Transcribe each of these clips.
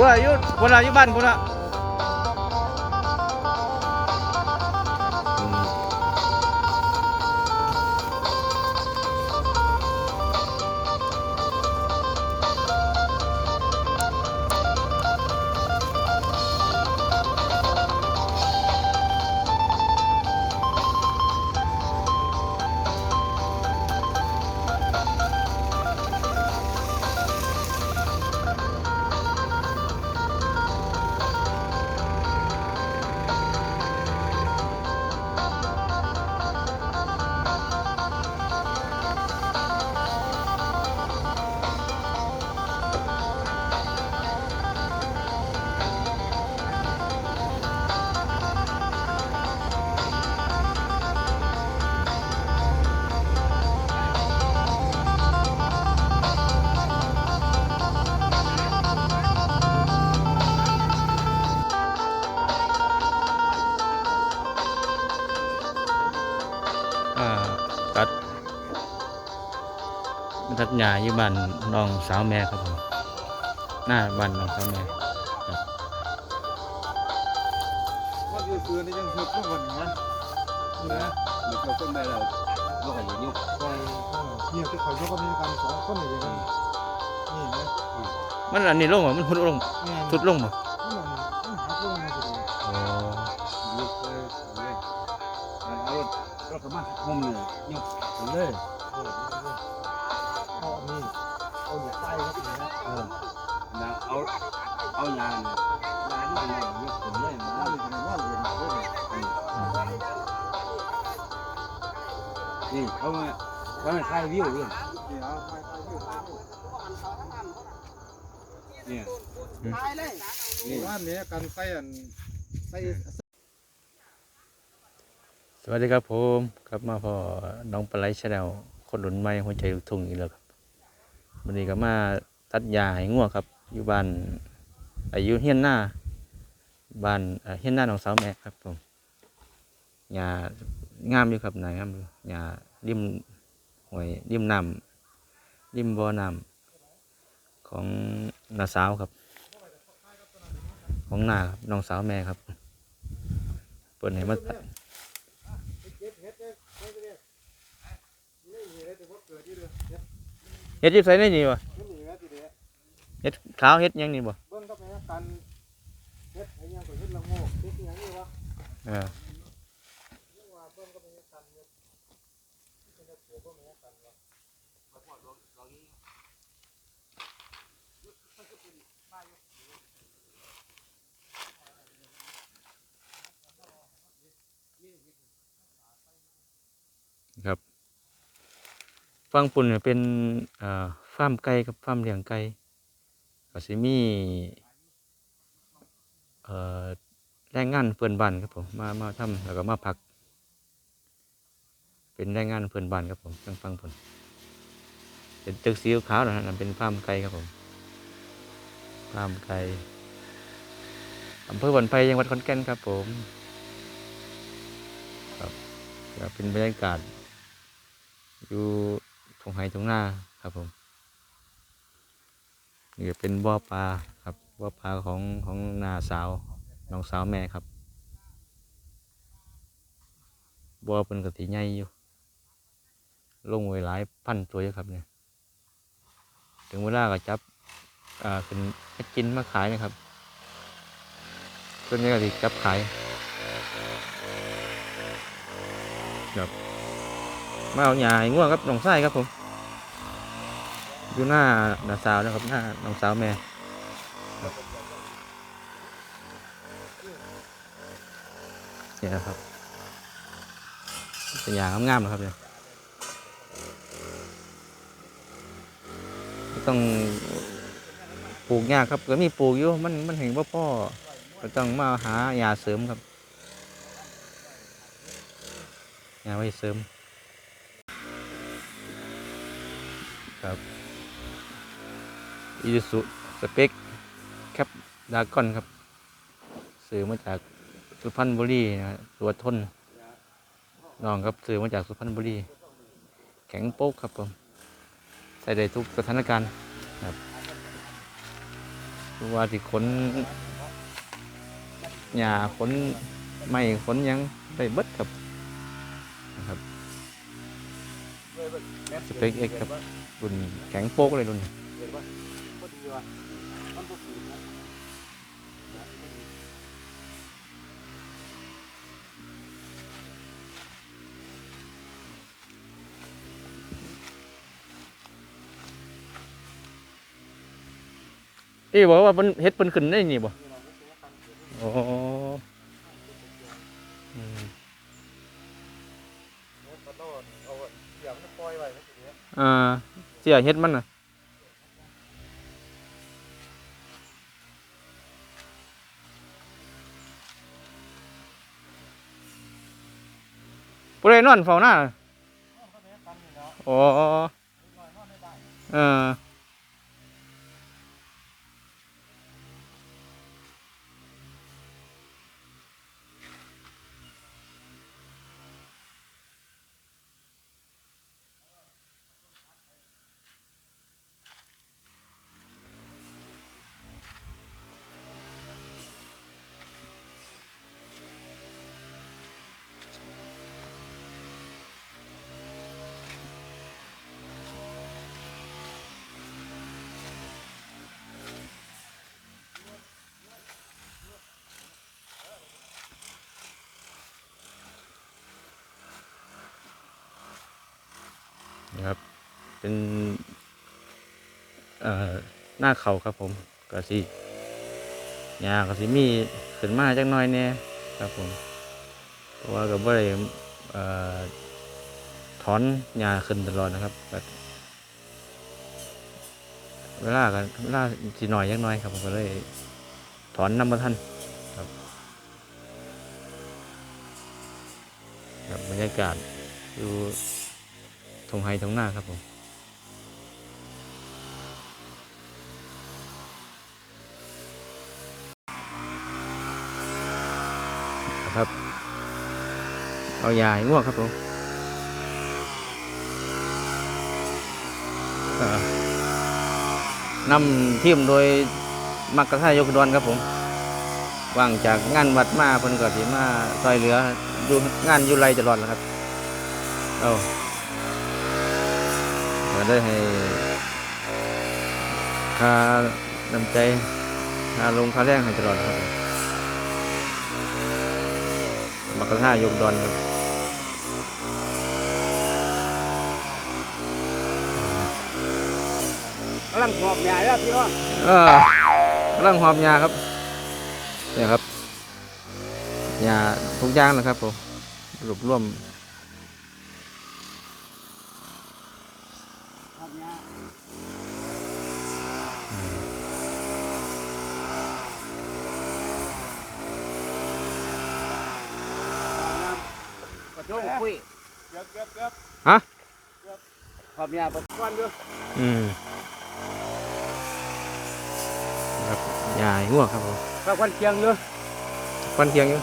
กูอายุคนอายุบ้านกูละ ตัดหญ้าอยู่บ้านน้องสาวแม่ครับผมหน้าบ้านน้องสาวแม่มันคือคือนี่ยังคือพวกมันนะนะหรือเราต้นไปเราเราขยันยุกไปเนี่ยที่เขายกกันมีกันสองคนอยู่กันนี่นะมันอันนี้ลงบ่มันพุดลงนี่สุดลงบ่มันมันหักลงมาสุดเลยอ๋อยุกเลยเลยเอาเราก็มามุมเลยยุกเลย เอายางเนี่ยยางนี่ยางยุกผมเลยว่าเลยจะว่าเลยนะเลยนี่เขามาเขามาถ่ายวิวเลยนี่เอาไปไปอยู่เนี่ยนี่บ้านนี้กันใส่อันใส่สวัสดีครับผมกลับมาพอน้องปลาไหลชาแนลคนหลุนไม้หัวใจลูกทุ่งอีกแล้วครับวันนี้ก็มาตัดหญ้าให้งัวครับ อยู่บ้าน อายุเฮียนหน้าบ้านเฮียนหน้าน้องสาวแม่ครับผมหญ้างามอยู่ครับหนางามอยู่หญ้าริมหวยริมน้ำริมบ่อน้ำของน้าสาวครับ ของหน้าครับน้องสาวแม่ครับเปิดให้มาตัดเก็บเห็ดยิบใส่ได้นี่บ่นี่มีเห็ดที่เดือเฮ็ดขาวเฮ็ดยังนี่บ่ ครับฟังปุ่นเนี่ยเป็นฟาร์มไก่ครับฟาร์มเลี้ยงไก่ก็สิมีเอ่อ รงงานเพื่อนบ้านครับผมมามาทำแล้วก็มาพัก เป็นแรงงานเพื่อนบ้านครับผมทางฟังปุ่นเป็นตึกสีขาวนะนั่นเป็นฟาร์มไก่ครับผมฟาร์มไก่อำเภอบันไพจังหวัดขอนแก่นครับผมก็เป็นบรรยากาศอยู่ทงไฮทงหน้าครับผมนี่เป็นบ่อปลาครับบ่อปลาของของนาสาว น้องสาวแม่ครับบ่อเป็นกะทิใหญ่อยู่ ลงไว้หลายพันตัวอยู่ครับเนี่ย ถึงเวลาก็จับอ่าขึ้นมากินมาขายนะครับส่วนใหญ่ก็สิจับขายจับมาเอาหญ้าให้ง่วงครับน้องไส้ครับผม อยู่หน้าหน้าสาวนะครับ หน้าน้องสาวแม่ครับ เนี่ยนะครับเป็นหญ้างงามๆนะครับเนี่ยต้องปลูกหญ้าครับก็มีปลูกอยู่มันมันเห็นว่าพ่อก็ต้องมาหาหญ้าเสริมครับหญ้าไว้เสริม ครับอีซูสเปกแคปดากอนครับ ซื้อมาจาก สุพรรณบุรีนะฮะตัวทนน้องครับซื้อมาจากสุพรรณบุรี แข็งโป๊กครับผม ใส่ได้ทุกสถานการณ์ครับเพราะว่าสิขนหญ้าขนไม้ขนยังได้เบิดครับนะครับสเปค X ครับรุ่นแข็งโป๊กเลยรุ่น นี้เห็นปะพอดีว่ะมันบ่ฝืนนะเอ้บอกว่ามันเฮ็ดเพิ่นขึ้นได้นี่บ่นี่เราไม่ใช่คันเดียวโอ้อ่าเสียเฮ็ดมันน่ะผู้ใดนอนเฝ้าหน้าอ๋อนิดหน่อยนอนไม่ได้เออ เป็นหน้าเขาครับผมก็สิหญ้าก็สิมีขึ้นมาจักหน่อยแน่ครับผมเพราะว่าก็บ่ได้ถอนหญ้าขึ้นตลอดนะครับแบบเวลากันเวลาสิหน่อยจักหน่อยครับผมก็เลยถอนน้ำมาท่านครับครับบรรยากาศอยู่ทงไฮทงหน้าครับผม ครับ เอายาให้ง่วงครับผมนำทีมโดยมักกะทายกดอนครับผมว่างจากงานวัดมาเพิ่นก็สิมาซอยเหลืออยู่งานอยู่ไรตลอดแล้วครับเอาก็ได้ให้ค่านำใจค่าลงค่าแรงให้ตลอดครับ ผมมักกะทายกดอนครับกำลังหอบใหญ่แล้วพี่น้องเออกำลังหอบยาครับเนี่ยครับยาทุกอย่างนะครับผมรวบรวม หอบใหญ่กระโจงคุย เกือบเกือบเกือบ ฮะหอบใหญ่ประกวนด้วยอืมครับยาให้ง่วงครับผมประกวนเคียงด้วยควันเทียงอยู่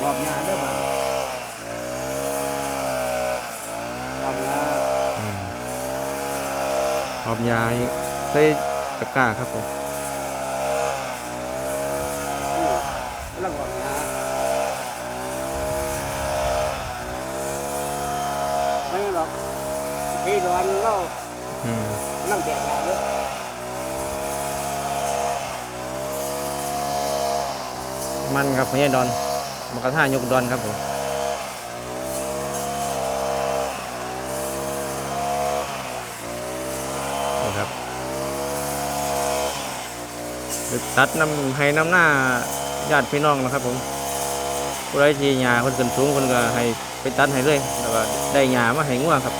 หอบใหญ่ด้วยบ่หอบใหญ่ อืม หอบยาให้ใส่ตะกร้าครับผมกำลังหอบใหญ่ไม่หรอกพี่ดอนเราอืมนั่งแดดยาด้วยมันครับพญาดอนมักกะทายกดอนครับผมนี่ครับไป ตัดน้ำให้น้ำหน้าญาติพี่น้องนะครับ ผมผู้ใดที่หญ้าคนขึ้นสูงคนก็ให้ไปตัดให้เลยแล้วก็ได้หญ้ามาให้ง่วครับ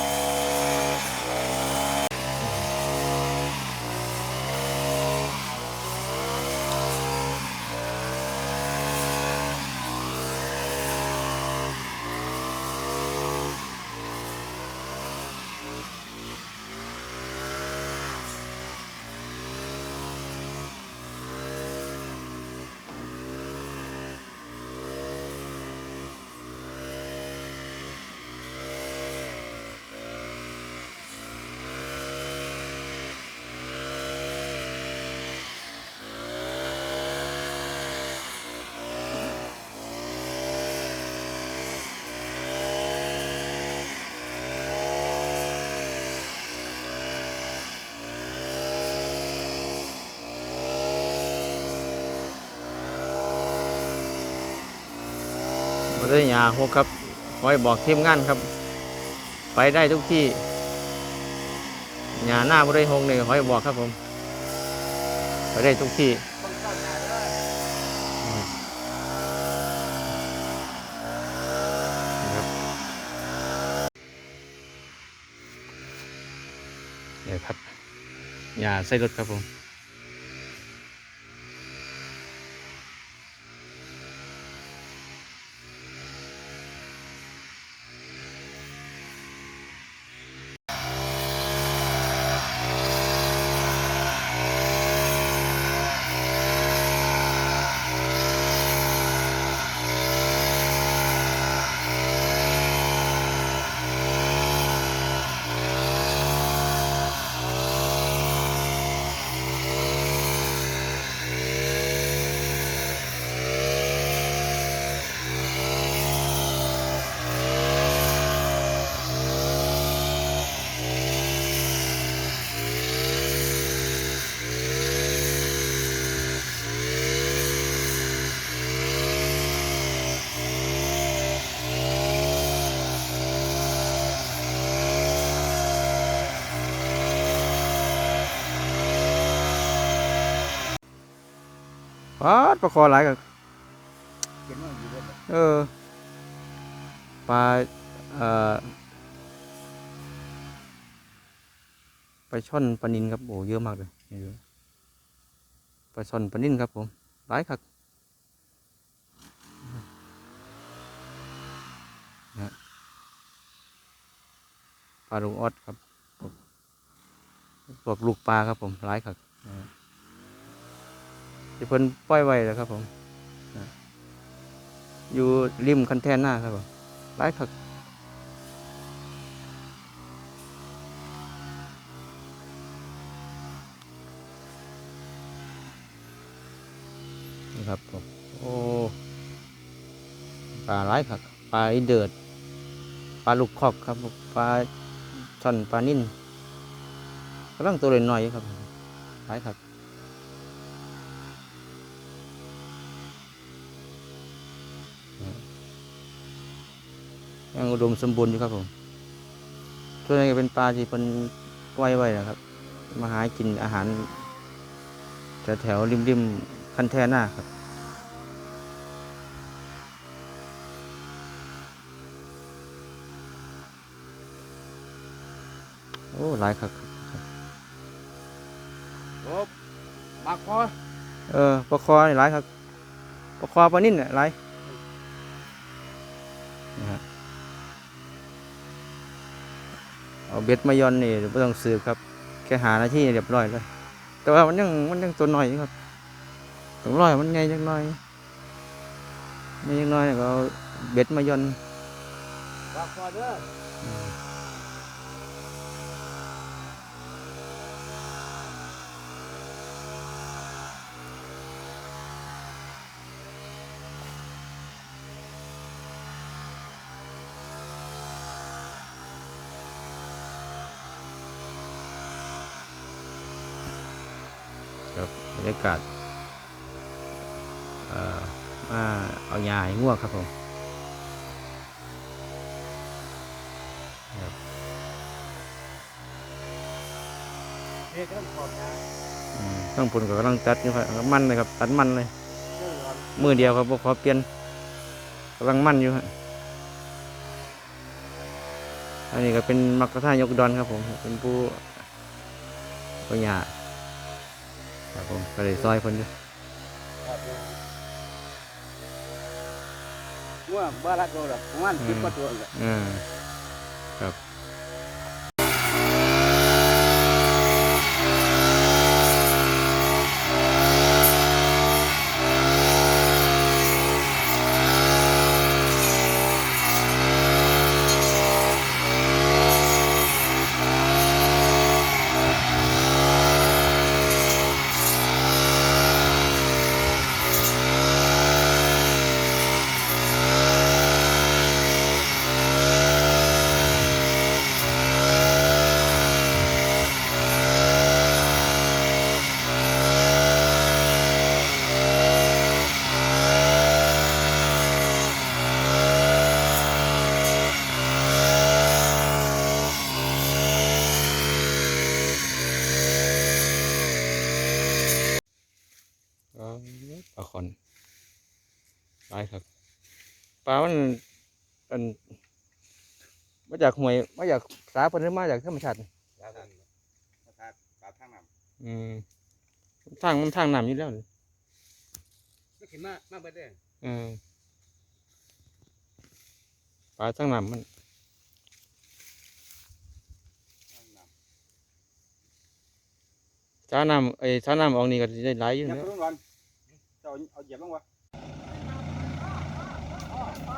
มาได้ยาหกครับคอยบอกทีมงานครับ ไปได้ทุกที่หยาหน้าบริหงนี่งคอยบอกครับผม ไปได้ทุกที่เข้าใจเลยนะครับเดี๋ยวครับยาใส่รถครับผม ปาดปลาคอหลายกับเขียนว่าอยู่บนเลยเออปลาเอ่อปลาช่อนปลานินครับโอ้เยอะมากเลยเยอะปลาช่อนปลานินครับผมหลายครับนะฮะปลาลูกออดครับพวกพวกลูกปลาครับผมหลายครับนะฮะ ที่เพิ่นปล่อยไว้แล้วครับผมอยู่ริมคันแทนหน้าครับผมหลายคักนี่ครับผมโอ้ปลาหลายคักปลาเดือดปลาลูกคอกครับผมปลาช่อนปลานิ่นกำลังตัวเล็กน้อยครับหลายคัก ยังอุดมสมบูรณ์อยู่ครับผมส่วนใหญ่ก็เป็นปลาที่เป็นปล่อยไว้นะครับ มาหากินอาหารแถวแถวริมริมๆคันแท่หน้าครับ โอ้ หลายครับโอ้ปากคอเออปลาคอนี่หลายครับปลาคอปลานิ่นเนี่ยหลายนะฮะ เอาเบ็ดมายอนนี่ไม่ต้องสืบครับ แค่หาหน้าที่เรียบร้อยเลย แต่ว่ามันยังมันยังตัวน้อยอยครับต้องร้อยมันใหญ่ยังน้อยไม่ยังน้อยก็เบ็ดมายอนฝากคอเด้อ ครับบรรยกาศเอ่อมาเอายาให้ง่วครับผมเฮ้ยก็ขอบนก็กำลังตัดอยู่ครับมันเลยครับตัดมันเลย มือเดียวครับบ่ขอเปลี่ยนกำลังมันอยู่ฮะอันนี้ก็เป็นมักกะท่ายกดอนครับผม เป็นผู้ปัญญา ครับผมก็เลยซอยคนอยู่ว่าบ้าละตัวละประมาณสิบกว่าตัวเลยอ่า ปลามันอันมาจากห้วยมาจากสาเพิ่นหรือมาจากธรรมชาติปลาทางปลาทางปลาทางน้อืมทางมันทางน้ำอยู่แล้วนี่ำก็ขึ้นมามาเบิดเด้อเออปลาทางน้ำมัน ทางน้ำจ้าน้ำไอ้จ้าน้ำออกนี่ก็สิได้หลายอยู่อย่าเนาะไปรุ่นวันเจ้าเอาเหยียบลงวะ พ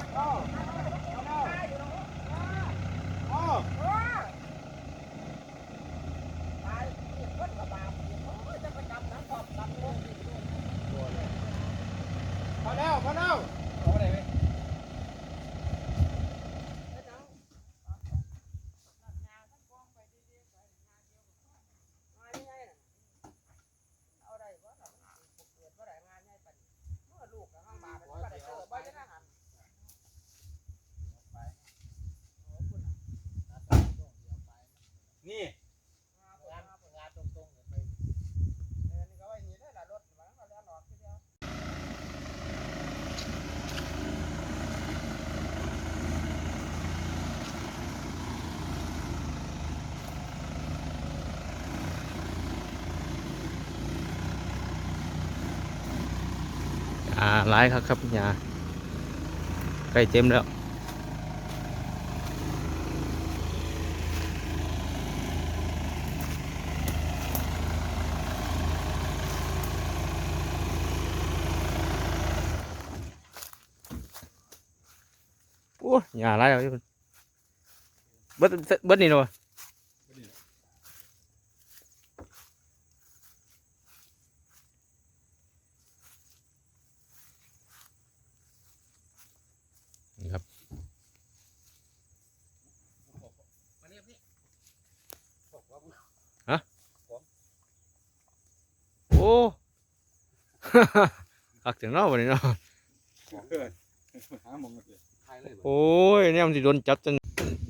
อแล้วพอแล้ว เอาได้ไหม นี่ อ่า หลายครับครับยาใกล้เต็มแล้วโอ้ยยาหลายแล้วอยู่เบิดเบิดนี่เนาะนี่ครับ มาเนี่ยพี่บอกว่ามึง โอ้คักถึงเนาะวันนี้เนาะบ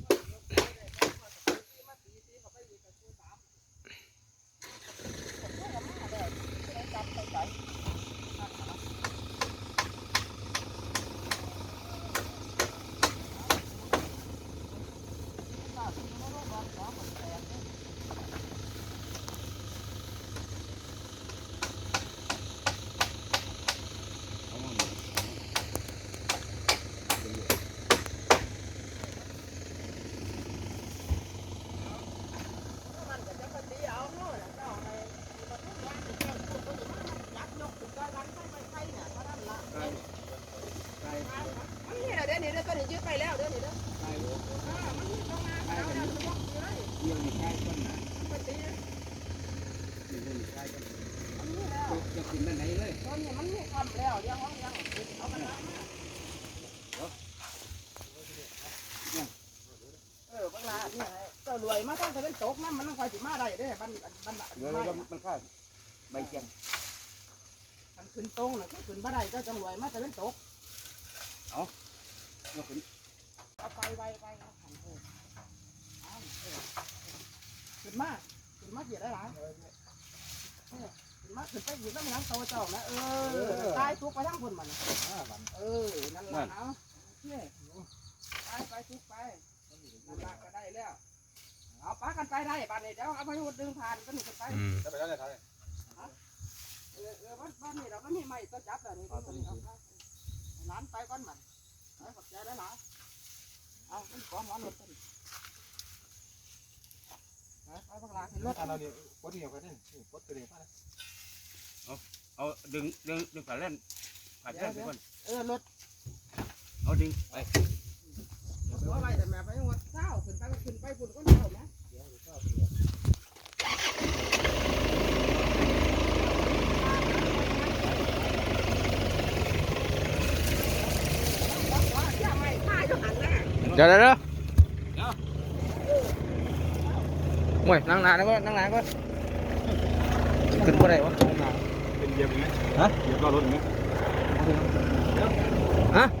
อกเพื่อนหาหมองกันสิทายเลยบ่โอ้ยเนี่ยมันสิโดนจับจนเออบางลาเนี่ยเจ้ารวยมาต้องจะเป็นโตกนั่นมันต้องคอยสิมาได้เด้อบันบันบันเดี๋ยวมันค่าใบเกียงมันขึ้นตรงนะขึ้นบ่ได้เจ้าจังรวยมาจะเป็นโตกยกขึ้น เอาไปไปไปเอาหันเออเอาเออขึ้นมากขึ้นมากเกียรได้หลายเอขึ้นมากขึ้นไปอยู่ตั้งหลังโตเจ้านะเออตายทุกไปทั้งคนมันห้าวันเออนั่นและเอาโอเคไปไปทุกไปนั่นละก็ได้แล้วเอาปากันไปได้บ้านนี้เดี๋ยวเอาไปดึงผ่านก็หนึ่งกันไปจะไปแล้วได้ทายเออเออบ้านบ้านนี้เราก็มีไม้ต้นจับแล้วนี่ต้นนี้เอาไปร้านไปก่อนมัน เอาขอบใจได้หรอเอาขอหมอนรถไปไปพวกลาขึ้นรถอันเราเนี่ยกดเหนียวกันนี่กดตัวเดียวเอาดึงดึงดึงผ่านเล่นผ่านเล่นทุกคนเออรถเอาดึงไปเอาไว้แต่แม่ไปยังวัดเช้าขึ้นไปขึ้นไปฝุ่นก็เช้าไหมว่าอย่าไม่ตาย就หันหน้า เดี๋ยวเดี๋ยวเดี๋ยวโอ้ยนั่งนานแล้วก็นั่งนานก็ขึ้นบ่ได้วะเป็นเหยียบไหมฮะเหยียบรอรถไหมฮะเ